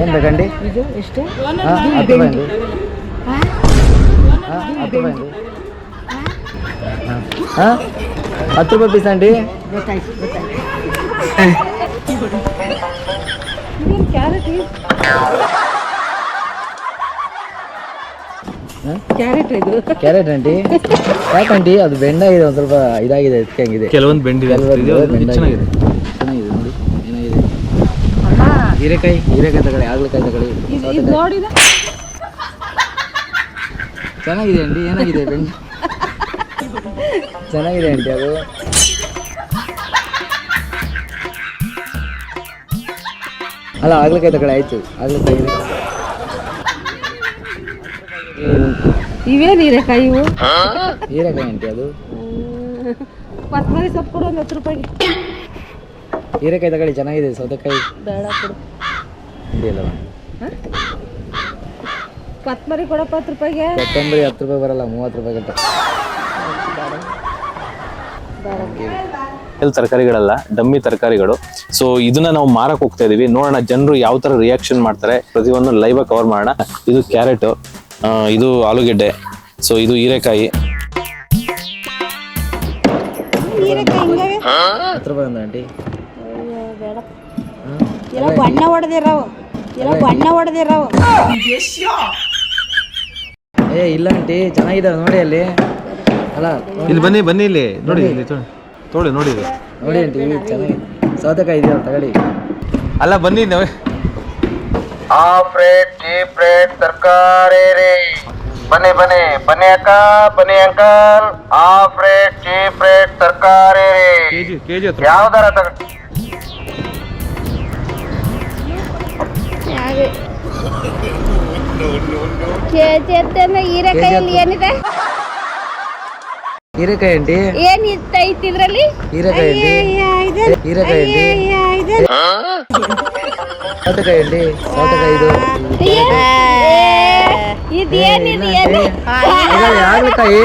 ಏನು ಬೇಕಂಡಿ ಇದು ಎಷ್ಟು? ಹತ್ತು ರೂಪಾಯಿ ಹಾಂ? ಹತ್ತು ರೂಪಾಯಿ ಅಂಡಿ ಹಾಂ? ಹತ್ತು ರೂಪಾಯಿ ಪೀಸ್ ಅಂಡಿ ಗೊತ್ತಾಯ್ತು ಗೊತ್ತಾಯ್ತು. ಕ್ಯಾರೆಟ್ ಇದು? ಕ್ಯಾರೆಟ್ ಆಂಟಿ ಯಾಕಂಟಿ ಅದು ಬೆಂಡಾಗಿದೆ ಒಂದು ಸ್ವಲ್ಪ ಇದಾಗಿದೆ ಹಂಗಿದೆ. ಕೆಲವೊಂದು ಬೆಂಡಿದೆ ಇದೆ. ಇದು ಬೆಂಡಾಗಿದೆ. ಚೆನ್ನಾಗಿದೆ ಚೆನ್ನಾಗಿದೆ ನೋಡಿ ಏನಾಗಿದೆ ಹೀರೆಕಾಯಿ ಹೀರೆಕಾಯಿ ತಗೊಳ್ಳಿ ಆಗ್ಲಕಾಯಿ ತಗೊಳ್ಳಿ. ಚೆನ್ನಾಗಿದೆ ಅಂಡಿ ಏನಾಗಿದೆ ಬೆಂಡ ಚೆನ್ನಾಗಿದೆ ಅಂಟಿ ಅದು. ಅಲ್ಲ ಆಗ್ಲಕಾಯಿ ತಗೊಳ್ಳಿ ಆಯ್ತು. ಆಗ್ಲಕಾಯಿ. ಇವೇನು ಹೀರೆಕಾಯಿ ಇವು? ಹೀರೆಕಾಯಿ ಅಂಟಿ ಅದು. ಸೊಪ್ಪು ಕೊಡು ಒಂದು ಹತ್ತು ರೂಪಾಯಿಗೆ. ಹೀರೆಕಾಯಿ ತಗೊಳ್ಳಿ ಚೆನ್ನಾಗಿದೆ ಸೌತೆಕಾಯಿ. ಬೇಡ ಕೊಡು. ಕೊತ್ತಂಬರಿ ಕೊಡಪ್ಪ ಹತ್ತು ರೂಪಾಯಿಗೆ? ಕೊತ್ತಂಬರಿ ಹತ್ತು ರೂಪಾಯಿ ಬರಲ್ಲ ಮೂವತ್ತು ರೂಪಾಯಿ ಗಂಟೆ. ತರಕಾರಿಗಳಲ್ಲ ಡಮ್ಮಿ ತರಕಾರಿಗಳು. ಸೊ ಇದನ್ನ ನಾವು ಮಾರಕ್ ಹೋಗ್ತಾ ಇದೀವಿ. ನೋಡೋಣ ಜನರು ಯಾವ ತರ ರಿಯಾಕ್ಷನ್ ಮಾಡ್ತಾರೆ. ಪ್ರತಿಯೊಂದು ಲೈವ್ ಕವರ್ ಮಾಡೋಣ. ಇದು ಕ್ಯಾರೆಟ್ ಇದು ಆಲೂಗೆಡ್ಡೆ ಸೊ ಇದು ಹೀರೆಕಾಯಿ. ಹತ್ತು ರೂಪಾಯಿ ಎಲ್ಲ ಬಣ್ಣ ಹೊಡೆದಿರವು ಏ ಇಲ್ಲ ಆಂಟಿ ಚೆನ್ನಾಗಿದ್ದಾವೆ ನೋಡಿ ಅಲ್ಲಿ. ಅಲ್ಲ ಇಲ್ಲಿ ಬನ್ನಿ ಬನ್ನಿ ಇಲ್ಲಿ. ನೋಡಿ ಇಲ್ಲಿ ತೋಳಿ ನೋಡಿ ಇದು ನೋಡಿ ಆಂಟಿ ಚೆನ್ನಾಗಿದೆ ಸೌತೆಕಾಯಿ ಇದೆಯಲ್ಲ ತಗೊಳ್ಳಿ ಅಲ್ಲ ಬನ್ನಿ ನಾವು. ಹಾಫ್ ರೇಟ್ ಚೀಪ್ ರೇಟ್ ತರಕಾರಿ ರೀ. ಬನ್ನಿ ಬನ್ನಿ. ಬನ್ನಿ ಅಕ್ಕ ಬನ್ನಿ uncle. Half rate cheap rate ತರಕಾರಿ ರೀ ಕೆಜಿ ಕೆಜಿ ಯಾವ್ದಾರ ತಗ ಕೆಜಿ ಅಂತಂದ್ರೆ ಹೀರೆಕಾಯಲ್ಲಿ ಏನಿದೆ? ಹೀರೆಕಾಯಿ ಅಂಡಿ ಏನ್ ಇತ್ತೈತಿ ಇದ್ರಲ್ಲಿ? ಹೀರೆಕಾಯಿ ಅಂಡಿ ಹೀರೆಕಾಯಿ ಸೌತೆಕಾಯಿ ಸೌತೆಕಾಯಿ ಇದು. ಇದೇನಿದೆ ಏನು? ತಗೊಳ್ಳಿ, ಆಗ್ಲಕಾಯಿ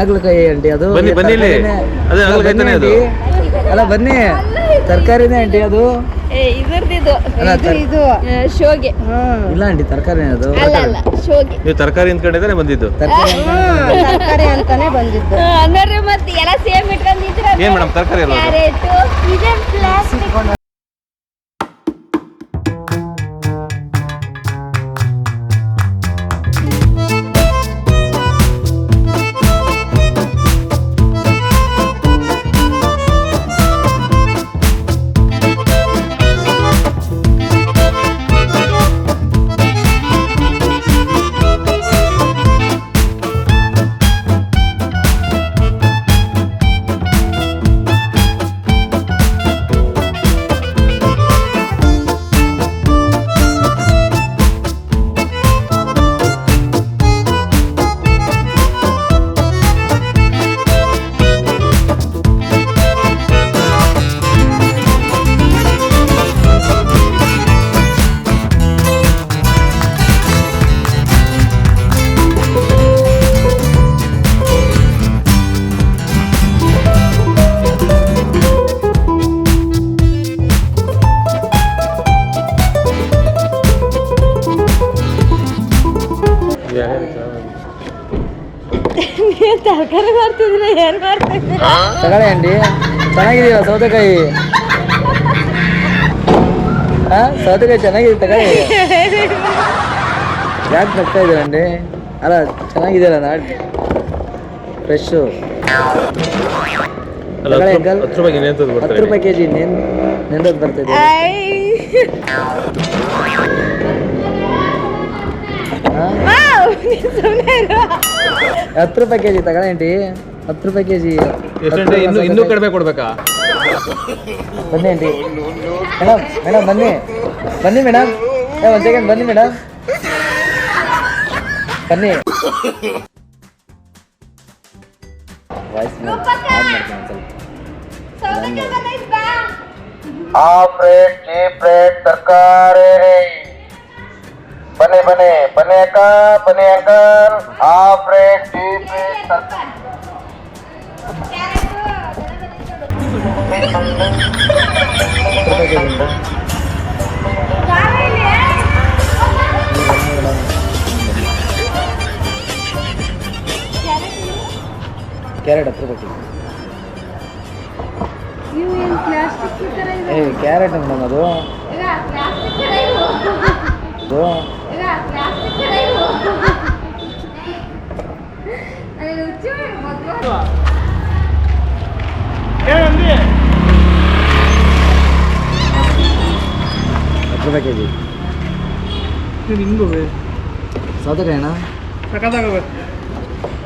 ಆಗ್ಲಕಾಯಿ ಆಂಟಿ ಅದು. ಬನ್ನಿ, ಆಗ್ಲಕಾಯಿ ಅದು? ಅಲ್ಲ ಬನ್ನಿ. ತರಕಾರಿನೇ ಆಂಟಿ ಅದು? ಏ, ಇದ್ರದ್ದು ಅಲ್ಲ ಇದು ಆ, ಶೋಗೆ. ಇಲ್ಲ ಆಂಟಿ ತರಕಾರಿ ಅದು. ಅಲ್ಲ ಅಲ್ಲ ಶೋಗೆ. ನೀವು ತರಕಾರಿ ಅಂದ್ಕೊಂಡಿದ್ದಾನೆ ಬಂದಿದ್ದು. ತರಕಾರಿ ತರಕಾರಿ ಅಂತಾನೆ ಬಂದಿದ್ದು. ಮತ್ತೆ ಎಲ್ಲ ಸೇಮ್ ಇಟ್ಕೊಂಡಿದ್ರ ಏನ್ ಮೇಡಮ್ ತರಕಾರಿ ಅಲ್ಲ ಏನ್ ಮಾಡ್ತಿದ್ರೆ ತಗೊಳ್ಳಿ ಆಂಟಿ ಚೆನ್ನಾಗಿದೆಯಲ್ಲ ಸೌತೆಕಾಯಿ? ಹಾ ಸೌತೆಕಾಯಿ ಚೆನ್ನಾಗಿದೆ ತಗೊಳ್ಳಿ. ಯಾಕೆ ನಗ್ತಾ ಇದ್ದೀರ ಅಂಡಿ? ಅಲ್ಲ ಚೆನ್ನಾಗಿದೆಯಲ್ಲ ನಾಡ್ ಫ್ರೆಶ್ಶು ಹತ್ತು ರೂಪಾಯಿ ಕೆ ಜಿ ನೆನ್ ನೆಂದದ್ದು ಬರ್ತಿದೆ ಹತ್ತು ರೂಪಾಯಿ ಕೆ ಜಿ ತಗೊಳ್ಳಿ ಆಂಟಿ ಹತ್ತು ರೂಪಾಯಿ ಕೆ ಜಿ ಎಷ್ಟಂటే ಇನ್ನು ಇನ್ನೂ ಕಡಿಮೆ ಕೊಡ್ಬೇಕಾ? ಬನ್ನಿ ಆಂಟಿ ಮೇಡಮ್ ಮೇಡಮ್ ಬನ್ನಿ. ಬನ್ನಿ ಮೇಡಮ್ ಏ ಒಂದು ಸೆಕೆಂಡ್ ಬನ್ನಿ ಮೇಡಮ್ ಬನ್ನಿ. Voice half rate cheap rate ತರಕಾರಿ ರೀ ಬನ್ನಿ ಬನ್ನಿ ಬನ್ನಿ. ಅಕ್ಕ ಬನ್ನಿ uncle. Half rate cheap rate ತರಕಾರಿ. ಪ್ಯಾಕೇಜ್ ಉಂಟಾ ಕ್ಯಾರೆಟ್ ಹತ್ತು ರೂಪಾಯಿ ಏ ಕ್ಯಾರೆಟ್ ಮೇಡಮ್ ಅದು. ಅದು. ಹತ್ತು ರೂಪಾಯಿ ಕೆ ಜಿ ಸೌತೆಕಾಯಿ ಅಣ್ಣ.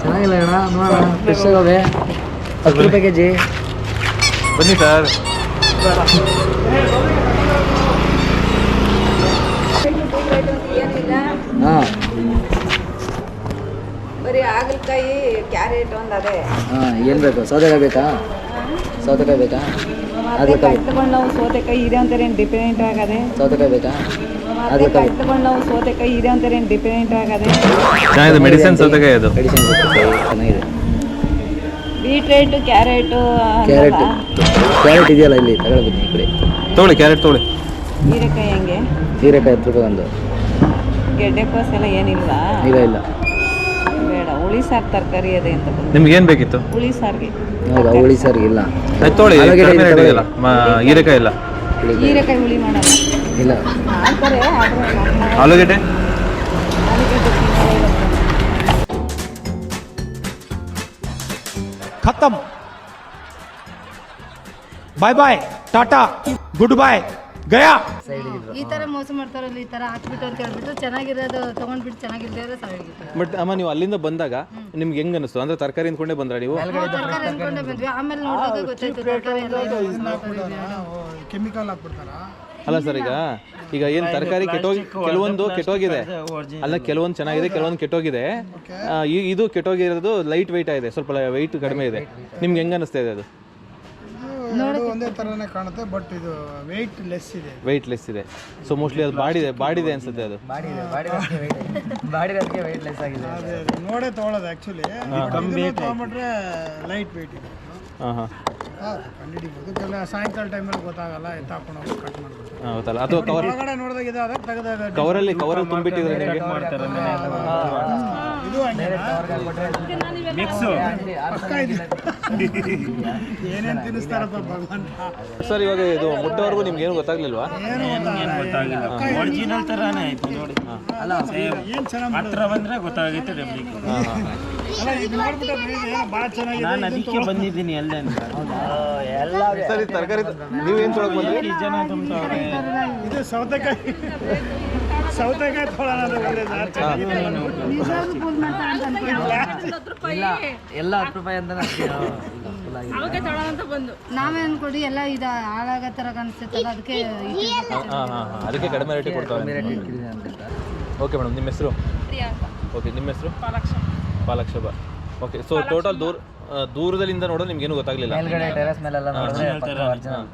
ಚೆನ್ನಾಗಿಲ್ಲ ಅಣ್ಣ ನೋಡೋಣ. ಫ್ರೆಶ್ ಆಗವೆ. ಹತ್ತು ರೂಪಾಯಿ ಕೆ ಜಿ ಬನ್ನಿ ಸರ್. ಹಾಂ. ಬರೀ ಹಾಗಲಕಾಯಿ ಕ್ಯಾರೆಟ್ ಒಂದು ಅದೇ. ಹಾಂ ಏನು ಬೇಕು? ಸೌತೆಕಾಯಿ ಬೇಕಾ? ಸೌತೆಕಾಯಿ ಬೇಕಾ? ಹಾಗಲಕಾಯಿ ತಗೊಂಡು ನಾವು ಸೌತೆಕಾಯಿ ಇದೆ ಅಂತಾರೆ ಏನು ಡಿಪೆಂಡೆಂಟ್ ಆಗದೆ? ಸೌತೆಕಾಯಿ ಬೇಕಾ? ಹಾಗಲಕಾಯಿ ತಗೊಂಡು ನಾವು ಸೌತೆಕಾಯಿ ಇದೆ ಅಂತಾರೆ ಏನು ಡಿಪೆಂಡೆಂಟ್ ಆಗದೆ? ಚೆನ್ನಾಗಿದೆ ಮೆಡಿಸಿನ್ ಸೌತೆಕಾಯಿ ಅದು. ಮೆಡಿಸಿನ್ ಚೆನ್ನಾಗಿದೆ. ಬೀಟ್ರೇಟು ಕ್ಯಾರೆಟು ಕ್ಯಾರೆಟ್ ಕ್ಯಾರೆಟ್ ಇದೆಯಲ್ಲ ಇಲ್ಲಿ ತಗೊಳ್ಬನ್ನಿ ಈ ಕಡೆ. ತೊಗೊಳ್ಳಿ ಕ್ಯಾರೆಟ್ ತೊಗೊಳ್ಳಿ. ಹೀರೆಕಾಯಿ ಹೆಂಗೆ? ಹೀರೆಕಾಯಿ ಹತ್ತು ರೂಪಾಯಿ ಒಂದು ಗೆಡ್ಡೆಕೋಸ್ ಎಲ್ಲ ಏನಿಲ್ಲ ಇಲ್ಲ ಇಲ್ಲ. ಬೇಡ ಹುಳಿ ಸಾರು ತರಕಾರಿ ಅದೇ ಅಂತ ಬಂದು ನಿಮ್ಗೆ ಏನು ಬೇಕಿತ್ತು ಹುಳಿ ಸಾರಿಗೆ ಹೌದಾ ಹುಳಿ ಸಾರಿಗೆ ಇಲ್ಲ ಅದು ತೊಗೊಳ್ಳಿ ಆಲೂಗೆಡ್ಡೆ ಕಡಿಮೆ ರೇಟ್ ತಗೊಳ್ಳಿ. ಇದೆಯಲ್ಲ ಮ- ಹೀರೆಕಾಯಿ ಇಲ್ಲ ಹುಳಿ- ಹೀರೆಕಾಯಿ ಹುಳಿ ಮಾಡಲ್ಲ ಇಲ್ಲ ಮಾಡ್ತಾರೆ ಆದರೆ ನಮ್ಮ ಆಲೂಗೆಡ್ಡೆ ಆಲೂಗಡ್ಡೆ ತಿನ್ನಲ್ಲ ಇವತ್ತು. खत्म bye bye tata good bye गया ಈ ತರ ಮೋಸ ಮಾಡ್ತಾರಲ್ಲ ಈ ತರ ಹಾಕ್ಬಿಟ್ಟು ಅಂತ ಹೇಳ್ಬಿಟ್ಟು ಚೆನ್ನಾಗಿರೋದು ತಗೊಂಡ್ಬಿಟ್ಟು ಚೆನ್ನಾಗಿಲ್ದೇ ಸಾವಿರ ಬಟ್ ಅಮ್ಮ ನೀವು ಅಲ್ಲಿಂದ ಬಂದಾಗ ನಿಮ್ಗೆ ಹೆಂಗ್ ಅನಿಸ್ತು? ಅಂದ್ರೆ ತರಕಾರಿ ಅಂದ್ಕೊಂಡೇ ಬಂದ್ರ ನೀವು? ತರಕಾರಿ ಅನ್ಕೊಂಡೆ ಬಂದ್ವಿ. ಆಮೇಲೆ ನೋಡಿದಾಗ ಗೊತ್ತಾಯ್ತು ತರಕಾರಿ ಎಲ್ಲ use ಮಾಡ್ಕೊಂಡಿದ್ವಿ. ಕೆಮಿಕಲ್ ಹಾಕ್ಬಿಡ್ತಾರ? ಅಲ್ಲ ಸರ್ ಈಗ ಈಗ ಏನ್ ತರಕಾರಿ ಕೆಟ್ಟೋಗಿ ಕೆಲವೊಂದು ಕೆಟ್ಟೋಗಿದೆ. ಅಲ್ಲ ಕೆಲವೊಂದು ಚೆನ್ನಾಗಿದೆ ಕೆಲವೊಂದು ಕೆಟ್ಟೋಗಿದೆ. ಆ, ಈ- ಇದು ಕೆಟ್ಟೋಗಿರೋದು ಲೈಟ್ ವೆಯ್ಟ್ ಇದೆ ಸ್ವಲ್ಪ ವೆಯ್ಟ್ ಕಡಿಮೆ ಇದೆ. ನಿಮ್ಗೆ ಹೆಂಗ್ ಅನಿಸ್ತಾ ಇದೆ ಅದು? ಎರಡು ಒಂದೇ ತರನೇ ಕಾಣುತ್ತೆ ಬಟ್ ಇದು ವೆಯ್ಟ್ ಲೆಸ್ ಇದೆ. ವೆಯ್ಟ್ ಲೆಸ್ ಇದೆ. ಸೊ ಮೋಸ್ಟ್ಲಿ ಅದು ಬಾಡಿದೆ ಬಾಡಿದೆ ಅನ್ಸುತ್ತೆ ಅದು. ಬಾಡಿರೋದಕ್ಕೆ ವೆಯ್ಟ್ ಲೆಸ್ ಆಗಿದೆ. ಅದೇ ಅದೇ. ನೋಡೇ ತೊಗೊಳೋದು ಆ್ಯಕ್ಚುಲಿ ತೊಗೊಂಬಿಟ್ರೆ ಲೈಟ್ ವೆಯ್ಟ್ ಇದೆ. ಹಾಂ ಹಾಂ. ಕಂಡುಹಿಡಿಬೋದು. ಕೆಲ ಸಾಯಂಕಾಲ ಟೈಮಲ್ಲಿ ಗೊತ್ತಾಗಲ್ಲ ಎತ್ತ ಹಾಕೊಂಡು ಹೋಗಿ ಕಟ್ ಹೌದಲ್ಲ ಅಥವಾ ಕವರ್ ನೋಡಿದಾಗ ಇದಾದಾಗ ತೆಗೆದಾಗ ಕವರಲ್ಲಿ ಕವರಲ್ಲಿ ತುಂಬಿಟ್ಟಿದ್ರೆ ನಿಮಗೆ? ಇದು ಪಕ್ಕ ಇದೆ ಏನೇನು ತಿನ್ನಿಸ್ತಾರಪ್ಪ ಭಗವಂತ? ಸರ್ ಇವಾಗ ಇದು ಮುಟ್ಟವರೆಗೂ ನಿಮ್ಗೆ ಏನು ಗೊತ್ತಾಗ್ಲಿಲ್ವಾ? ಒರಿಜಿನಲ್ ತರಾನೇ ಆಯ್ತು ನೋಡಿ. ಹತ್ರ ಬಂದ್ರೆ ಗೊತ್ತಾಗುತ್ತೆ ರೆಪ್ಲಿಕ್ ಅಲ್ಲ ಇದು ನೋಡ್ಬಿಟ್ಟು ಏನು ಭಾಳ ಚೆನ್ನಾಗಿದೆ ನಾನು ಅದಕ್ಕೆ ಬಂದಿದ್ದೀನಿ ಅಲ್ಲೇ ಎಲ್ಲ ಸರಿ ತರಕಾರಿ ನೀವು ಏನು ತೊಗೊಳಕ್ ಬಂದ್ರಿ ಜನ ಇದು ಸೌತೆಕಾಯಿ. ಸೌತೆಕಾಯಿ ಇಲ್ಲ ಎಲ್ಲ ಹತ್ತು ರೂಪಾಯಿ ಅಂತ ನಾವೇ ಅನ್ಕೊಡಿ ಎಲ್ಲ ಇದು ಹಾಳಾಗೋ ತರ ಕಾಣಿಸ್ತೈತಲ್ಲ ಅದಕ್ಕೆ ಹಾಂ ಹಾಂ ಹಾಂ. ಅದಕ್ಕೆ ಕಡಿಮೆ ರೇಟಿಗೆ ಕೊಡ್ತಾರೆ ಓಕೆ ಮೇಡಮ್ ನಿಮ್ಮ ಹೆಸರು? ಓಕೆ ನಿಮ್ಮ ಹೆಸರು? ಪಾಲಕ್ಷಭ ಓಕೆ ಸೊ ಟೋಟಲ್ ದೂರ ದೂರದಲ್ಲಿಂದ ನೋಡೋದು ನಿಮ್ಗೇನು ಗೊತ್ತಾಗ್ಲಿಲ್ಲ. ಮೇಲ್ಗಡೆ ಟೆರೆಸ್ ಮೇಲೆಲ್ಲ ನೋಡಿದ್ರೆ ಪಕ್ಕ ಒರಿಜಿನಲ್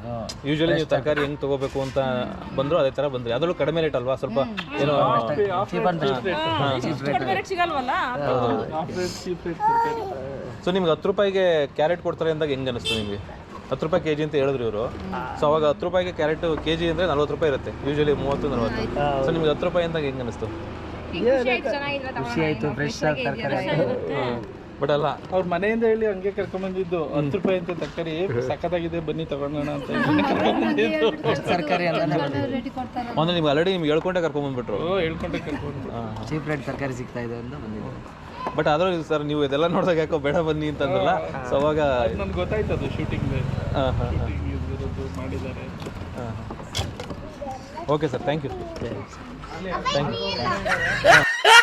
ಯೂಶಲಿ ನೀವು ತರಕಾರಿ ಹೆಂಗ್ ತಗೋಬೇಕು ಅಂತ ಬಂದ್ರು ಅದೇ ತರ ಬಂದ್ರಿ. ಅದ್ರಲ್ಲೂ ಕಡಿಮೆ ರೇಟ್ ಅಲ್ವಾ? ಸ್ವಲ್ಪ ಏನೋ ಸಿಗಲ್ವಲ್ಲ? ಸೊ ನಿಮ್ಗೆ ಹತ್ತು ರೂಪಾಯಿಗೆ ಕ್ಯಾರೆಟ್ ಕೊಡ್ತಾರೆ ಅಂದಾಗ ಹೆಂಗ್ ಅನಿಸ್ತು ನಿಮಗೆ? ಹತ್ತು ರೂಪಾಯಿ ಕೆಜಿ ಅಂತ ಹೇಳಿದ್ರು ಇವರು. ಸೊ ಅವಾಗ ಹತ್ತು ರೂಪಾಯಿಗೆ ಕ್ಯಾರೆಟ್ ಕೆಜಿ ಅಂದ್ರೆ ನಲ್ವತ್ತು ರೂಪಾಯಿ ಇರುತ್ತೆ. ಯೂಶಲಿ ಮೂವತ್ತು ನಲ್ವತ್ತು. ಸೊ ನಿಮ್ಗೆ ಹತ್ತು ರೂಪಾಯಿ ಅಂದಾಗ ಹೆಂಗ್ ಅನಿಸ್ತು? ಖುಷಿ ಆಯ್ತು ಫ್ರೆಶ್ ಆಗಿ ತರಕಾರಿ ಬಟ್ ಅಲ್ಲ ಅವ್ರ ಮನೆಯಿಂದ ಹೇಳಿ ಹಂಗೆ ಕರ್ಕೊಂಡ್ ಬಂದಿದ್ದು ಹತ್ತು ರೂಪಾಯಿ ಅಂತ ತರಕಾರಿ ಸಖತ್ತಾಗಿದೆ ಬನ್ನಿ ತಗೊಂಡೋಣ ಅಂತ ಸರ್ಕಾರಿ ಅಂದ್ರೆ ನಿಮ್ಗೆ ಆಲ್ರೆಡಿ ನಿಮ್ಗೆ ಹೇಳ್ಕೊಂಡೆ ಕರ್ಕೊಂಡ್ ಬಂದ್ಬಿಟ್ರು. ಹೇಳ್ಕೊಂಡೆ ಕರ್ಕೊಂಡು ಚೀಪ್ ರೇಟ್ ತರಕಾರಿ ಸಿಗ್ತಾ ಇದೆ ಅಂತ ಬಟ್ ಆದ್ರೂ ಸರ್ ನೀವು ಇದೆಲ್ಲ ನೋಡಿದಾಗ ಯಾಕೋ ಬೇಡ ಬನ್ನಿ ಅಂತಂದ್ರಲ್ಲ? ಸೊ ಅವಾಗ ನನ್ಗೆ ಗೊತ್ತಾಯ್ತು ಅದು ಶೂಟಿಂಗ್ ಹಾಂ ಹಾಂ ಹಾಂ. ಇದ್ರದ್ದು ಮಾಡಿದ್ದಾರೆ. Okay sir thank you thank you